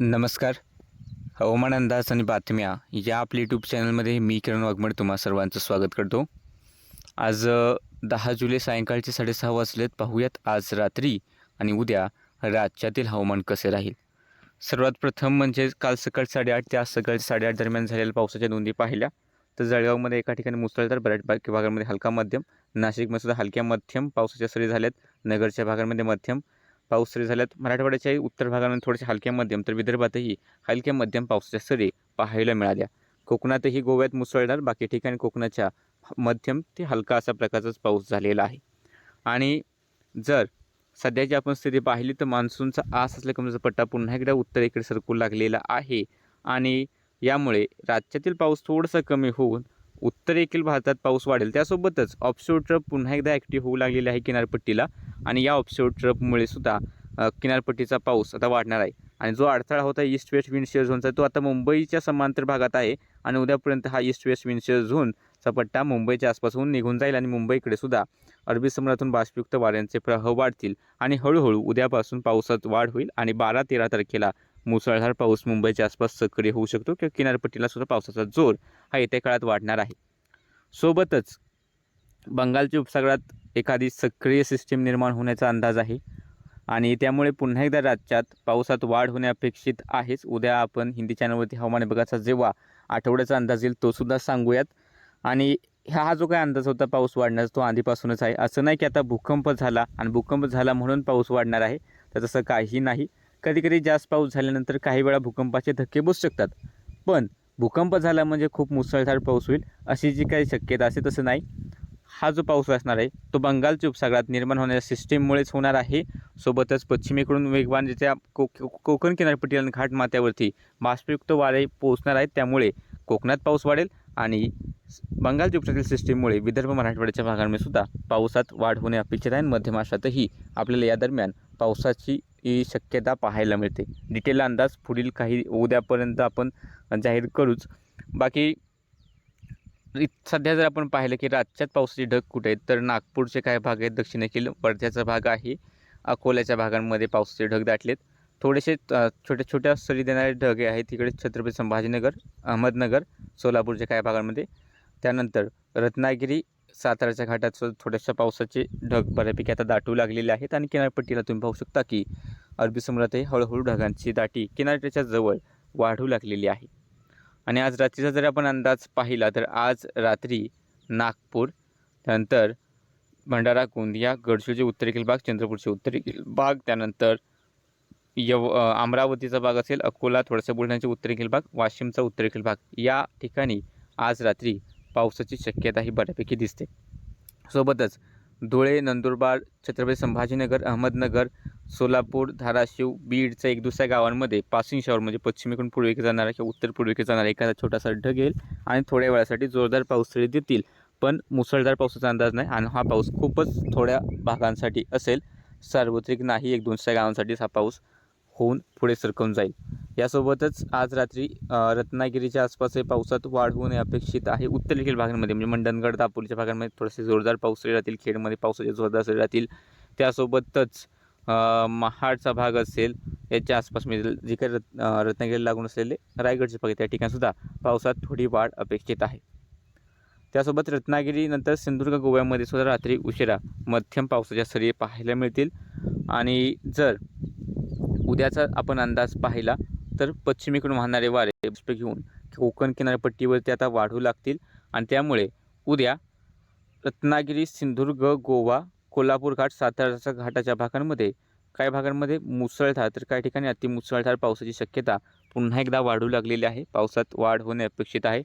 नमस्कार. हवामान अंदाज आणि बातम्या या आपल्या यूट्यूब चॅनलमध्ये मी किरण वाघमड तुम्हा सर्वांचं स्वागत करतो. आज दहा जुलै सायंकाळचे साडेसहा वाजलेत. पाहूयात आज रात्री आणि उद्या राज्यातील हवामान कसे राहील. सर्वात प्रथम म्हणजे काल सकाळ साडेआठ ते आज सकाळी साडेआठ दरम्यान झालेल्या पावसाच्या नोंदी पाहिल्या. तर जळगावमध्ये एका ठिकाणी मुसळधार बऱ्याच भागामध्ये हलका मध्यम नाशिकमध्ये सुद्धा हलक्या मध्यम पावसाच्या सरी झाल्यात. नगरच्या भागांमध्ये मध्यम पाऊस सरी झाल्यात मराठवाड्याच्याही उत्तर भागामध्ये थोडेसे हलक्या मध्यम तर विदर्भातही हलक्या मध्यम पावसाच्या सरी पाहायला मिळाल्या. कोकणातही गोव्यात मुसळधार बाकी ठिकाणी कोकणाच्या मध्यम ते हलका असा प्रकारचाच पाऊस झालेला आहे. आणि जर सध्याची आपण स्थिती पाहिली तर मान्सूनचा आस असल्या कमीचा पट्टा पुन्हा एकदा उत्तरेकडे सरकू लागलेला आहे. आणि यामुळे राज्यातील पाऊस थोडासा कमी होऊन उत्तरेकडील भारतात पाऊस वाढेल. त्यासोबतच ऑफशोर ट्रप पुन्हा एकदा ॲक्टिव्ह होऊ लागलेली आहे किनारपट्टीला. आणि या ऑफशोर ट्रपमुळे सुद्धा किनारपट्टीचा पाऊस आता वाढणार आहे. आणि जो अडथळा होता ईस्ट वेस्ट विंडशेअर झोनचा तो आता मुंबईच्या समांतर भागात आहे. आणि उद्यापर्यंत हा ईस्ट वेस्ट विंडशेअर झोनचा पट्टा मुंबईच्या आसपासून निघून जाईल आणि मुंबईकडे सुद्धा अरबी समुद्रातून बाष्पयुक्त वाऱ्यांचे प्रवाह वाढतील. आणि हळूहळू उद्यापासून पावसात वाढ होईल. आणि बारा तेरा तारखेला मुसळधार पाऊस मुंबईच्या आसपास सक्रिय होऊ शकतो. किंवा किनारपट्टीला सुद्धा पावसाचा जोर हा येत्या काळात वाढणार आहे. सोबतच बंगालच्या उपसागरात एखादी सक्रिय सिस्टीम निर्माण होण्याचा अंदाज आहे. आणि त्यामुळे पुन्हा एकदा राज्यात पावसात वाढ होणे अपेक्षित आहेच. उद्या आपण हिंदी चॅनलवरती हवामान विभागाचा जेव्हा आठवड्याचा अंदाज येईल तोसुद्धा सांगूयात. आणि हा हा जो काही अंदाज होता पाऊस वाढण्याचा तो आधीपासूनच आहे. असं नाही की आता भूकंप झाला आणि भूकंप झाला म्हणून पाऊस वाढणार आहे. तर तसं काही नाही. कधीकधी जास्त पाऊस झाल्यानंतर काही वेळा भूकंपाचे धक्के बसू शकतात. पण भूकंप झाला म्हणजे खूप मुसळधार पाऊस होईल अशी जी काही शक्यता असे तसं नाही. हा जो पाऊस असणार आहे तो बंगालच्या उपसागरात निर्माण होणाऱ्या सिस्टीममुळेच होणार आहे. सोबतच पश्चिमेकडून वेगवान ज्याच्या को कोकण किनारपट्टी आणि घाट माथ्यावरती बाष्पयुक्त वारे पोहोचणार आहेत. त्यामुळे कोकणात पाऊस वाढेल आणि बंगालच्या उपसागरील सिस्टीममुळे विदर्भ मराठवाड्याच्या भागांमध्ये सुद्धा पावसात वाढ होणे अपेक्षित आहे. मध्य महाराष्ट्रातही आपल्याला या दरम्यान पावसाची ही शक्यता पाहायला मिळते. डिटेल अंदाज पुढील काही उद्यापर्यंत आपण जाहीर करूच. बाकी सध्या जर आपण पाहिलं की राज्यात पावसाचे ढग कुठे आहेत तर नागपूरचे काही भाग आहेत दक्षिणेकडील वर्ध्याचा भाग आहे अकोल्याच्या भागांमध्ये पावसाचे ढग दाटलेत. थोडेसे छोट्या छोट्या सरी देणारे ढग आहेत तिकडे छत्रपती संभाजीनगर अहमदनगर सोलापूरच्या काही भागांमध्ये. त्यानंतर रत्नागिरी साताराच्या घाटात थोड्याशा पावसाचे ढग बऱ्यापैकी आता दाटू लागलेले आहेत आणि किनारपट्टीला तुम्ही पाहू शकता की अरबी समुद्रातही हळूहळू ढगांची दाटी किनारपट्टीच्या जवळ वाढू लागलेली आहे. आणि आज रात्रीचा जर आपण अंदाज पाहिला तर आज रात्री नागपूर त्यानंतर भंडारा गोंदिया गडचिरोलीचे उत्तरेकडील भाग चंद्रपूरचे उत्तरेकडील भाग त्यानंतर यव अमरावतीचा भाग असेल अकोला थोडासा बुलढाण्याचे उत्तरेकडील भाग वाशिमचा उत्तरेकडील भाग. या ठिकाणी आज रात्री पावसाची शक्यता ही बऱ्यापैकी दिसते. सोबतच धुळे नंदुरबार छत्रपती संभाजीनगर अहमदनगर सोलापूर धाराशिव बीडच्या एक दुसऱ्या गावांमध्ये पासिंग शॉवर म्हणजे पश्चिमेकडून पूर्वेकडे जाणारा किंवा उत्तर पूर्वेकडे जाणारा एखादा छोटासा ढग येईल आणि थोड्या वेळासाठी जोरदार पाऊस तरी देतील. पण मुसळधार पावसाचा अंदाज नाही आणि हा पाऊस खूपच थोड्या भागांसाठी असेल. सार्वत्रिक नाही एक दोनशे गावांसाठीच हा पाऊस होऊन पुढे सरकवून जाईल. यासोबतच आज रात्री रत्नागिरीच्या आसपासही पावसात वाढ होणे अपेक्षित आहे. उत्तरेकडील भागांमध्ये म्हणजे मंडणगड दापोलीच्या भागांमध्ये थोडेसे जोरदार पाऊस राहतील. खेडमध्ये पावसाचे जोरदार सरी राहतील. त्यासोबतच महाडचा भाग असेल याच्या आसपास मिळेल जे काही रत् रत्नागिरीला लागून असलेले रायगडचे भाग आहेत, त्या ठिकाणीसुद्धा पावसात थोडी वाढ अपेक्षित आहे. त्यासोबत रत्नागिरीनंतर सिंधुदुर्ग गोव्यामध्ये सुद्धा रात्री उशिरा मध्यम पावसाच्या सरी पाहायला मिळतील. आणि जर उद्याचा आपण अंदाज पाहिला तर पश्चिमेकडून वाहणारे वारे घेऊन कोकण किनारपट्टीवरती आता वाढू लागतील. आणि त्यामुळे उद्या रत्नागिरी सिंधुदुर्ग गोवा कोल्हापूर घाट साताराच्या घाटाच्या भागांमध्ये काही भागांमध्ये मुसळधार तर काही ठिकाणी अतिमुसळधार पावसाची शक्यता पुन्हा एकदा वाढू लागलेली आहे. पावसात वाढ होणे अपेक्षित आहे.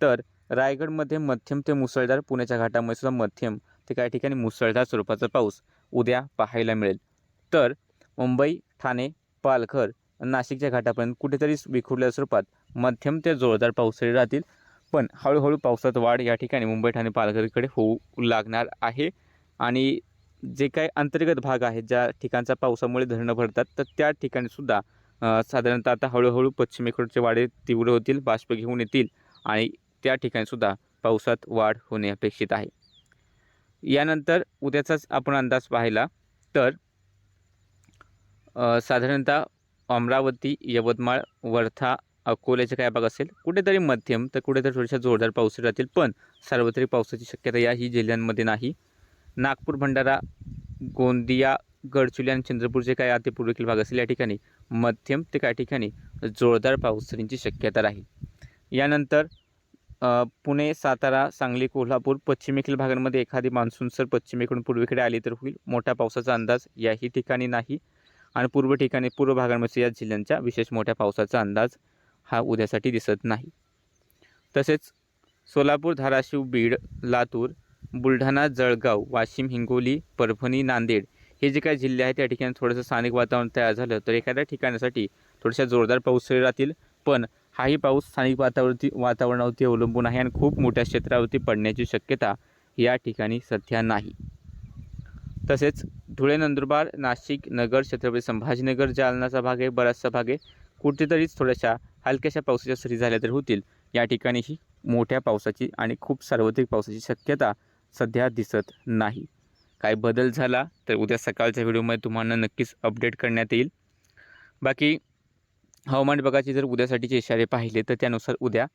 तर रायगडमध्ये मध्यम ते मुसळधार पुण्याच्या घाटामध्ये सुद्धा मध्यम ते काही ठिकाणी मुसळधार स्वरूपाचा पाऊस उद्या पाहायला मिळेल. तर मुंबई ठाणे पालघर नाशिकच्या घाटापर्यंत कुठेतरी विखुरल्या स्वरूपात मध्यम ते जोरदार पावसाळी राहतील. पण हळूहळू पावसात वाढ या ठिकाणी मुंबई ठाणे पालघरकडे होऊ लागणार आहे. आणि जे काही अंतर्गत भाग आहेत ज्या ठिकाणचा पावसामुळे धरणं भरतात तर त्या ठिकाणीसुद्धा साधारणतः आता हळूहळू पश्चिमेकडचे वाढे तीव्र होतील बाष्प घेऊन येतील आणि त्या ठिकाणीसुद्धा पावसात वाढ होणे अपेक्षित आहे. यानंतर उद्याचाच आपण अंदाज पाहिला तर साधारणतः अमरावती यवतमाळ वर्धा अकोल्याचे काय भाग असेल? कुठेतरी मध्यम तर कुठेतरी थोड्याशा जोरदार पाऊस राहतील पण सार्वत्रिक पावसाची शक्यता याही जिल्ह्यांमध्ये नाही. नागपूर भंडारा गोंदिया गडचिरोली आणि चंद्रपूरचे काय अति भाग असेल या ठिकाणी? मध्यम ते काही ठिकाणी जोरदार पाऊसरींची शक्यता राहील. यानंतर पुणे सातारा सांगली कोल्हापूर पश्चिमेकडील भागांमध्ये एखादी मान्सून सर पश्चिमेकडून पूर्वेकडे आली तर होईल. मोठ्या पावसाचा अंदाज याही ठिकाणी नाही. आणि पूर्व ठिकाणी पूर्व भागांमध्ये या जिल्ह्यांच्या विशेष मोठ्या पावसाचा अंदाज हा उद्यासाठी दिसत नाही. तसेच सोलापूर धाराशिव बीड लातूर बुलढाणा जळगाव वाशिम हिंगोली परभणी नांदेड हे जे काही जिल्हे आहेत त्या ठिकाणी थोडंसं स्थानिक वातावरण तयार झालं तर एखाद्या ठिकाणासाठी थोड्याशा जोरदार पाऊस राहतील. पण हाही पाऊस स्थानिक वातावरती वातावरणावरती अवलंबून आहे आणि खूप मोठ्या क्षेत्रावरती पडण्याची शक्यता या ठिकाणी सध्या नाही. तसेच धुळे नंदुरबार नाशिक नगर छत्रपती संभाजीनगर जालनाचा भाग आहे बराचसा भाग आहे. कुठेतरीच थोड्याशा हलक्याशा पावसाच्या सरी झाल्या तर होतील. या ठिकाणीही मोठ्या पावसाची आणि खूप सार्वत्रिक पावसाची शक्यता सध्या दिसत नाही. काय बदल झाला तर उद्या सकाळच्या व्हिडिओमध्ये तुम्हाला नक्कीच अपडेट करण्यात येईल. बाकी हवामान विभागाचे जर उद्यासाठीचे इशारे पाहिले तर त्यानुसार उद्या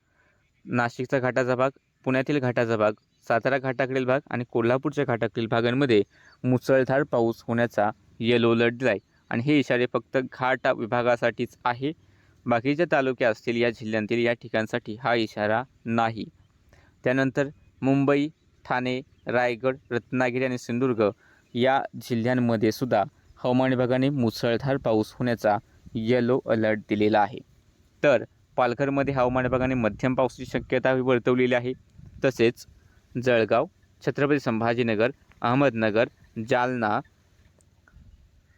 नाशिकचा घाटाचा भाग पुण्यातील घाटाचा भाग सातारा घाटाकडील भाग आणि कोल्हापूरच्या घाटाकडील भागांमध्ये मुसळधार पाऊस होण्याचा येलो अलर्ट दिला आहे आणि हे इशारे फक्त घाट विभागासाठीच आहे. बाकीच्या तालुक्या असतील या जिल्ह्यांतील या ठिकाणसाठी हा इशारा नाही. त्यानंतर मुंबई ठाणे रायगड रत्नागिरी आणि सिंधुदुर्ग या जिल्ह्यांमध्ये सुद्धा हवामान विभागाने मुसळधार पाऊस होण्याचा येलो अलर्ट दिलेला आहे. तर पालघरमध्ये हवामान विभागाने मध्यम पावसाची शक्यता वर्तवलेली आहे. तसेच जळगाव छत्रपती संभाजीनगर अहमदनगर जालना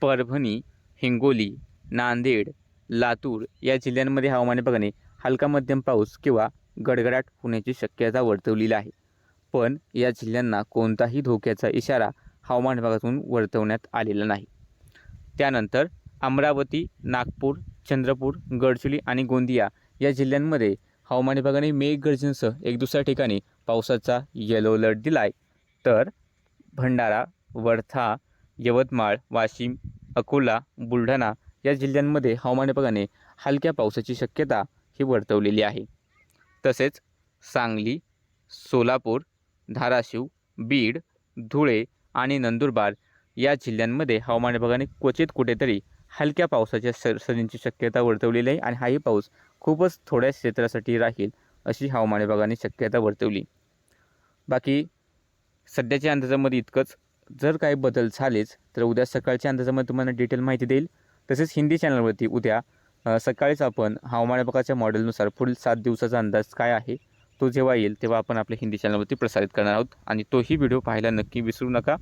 परभणी हिंगोली नांदेड लातूर या जिल्ह्यांमध्ये हवामान विभागाने हलका मध्यम पाऊस किंवा गडगडाट होण्याची शक्यता वर्तवलेली आहे. पण या जिल्ह्यांना कोणताही धोक्याचा इशारा हवामान विभागातून वर्तवण्यात आलेला नाही. त्यानंतर अमरावती नागपूर चंद्रपूर गडचिरोली आणि गोंदिया या जिल्ह्यांमध्ये हवामान विभागाने मेघगर्जनसह एक दुसऱ्या ठिकाणी पावसाचा येलो अलर्ट दिला आहे तर भंडारा वर्धा यवतमाळ वाशिम अकोला बुलढाणा या जिल्ह्यांमध्ये हवामान विभागाने हलक्या पावसाची शक्यता ही वर्तवलेली आहे. तसेच सांगली सोलापूर धाराशिव बीड धुळे आणि नंदुरबार या जिल्ह्यांमध्ये हवामान विभागाने क्वचित कुठेतरी हलक्या पावसाच्या सरींची शक्यता वर्तवलेली आहे आणि हाही पाऊस खूपच थोड्या क्षेत्रासाठी राहील. अशी हवामान विभागाने शक्यता वर्तवली. बाकी सध्याच्या अंदाजामध्ये इतकंच. जर काही बदल झालेच तर उद्या सकाळच्या अंदाजामध्ये तुम्हाला डिटेल माहिती देईल. तसेच हिंदी चॅनलवरती उद्या सकाळीच आपण हवामान विभागाच्या मॉडेलनुसार पुढील सात दिवसाचा अंदाज काय आहे तो जेव्हा येईल तेव्हा आपण आपल्या हिंदी चॅनलवरती प्रसारित करणार आहोत. आणि तोही व्हिडिओ पाहायला नक्की विसरू नका.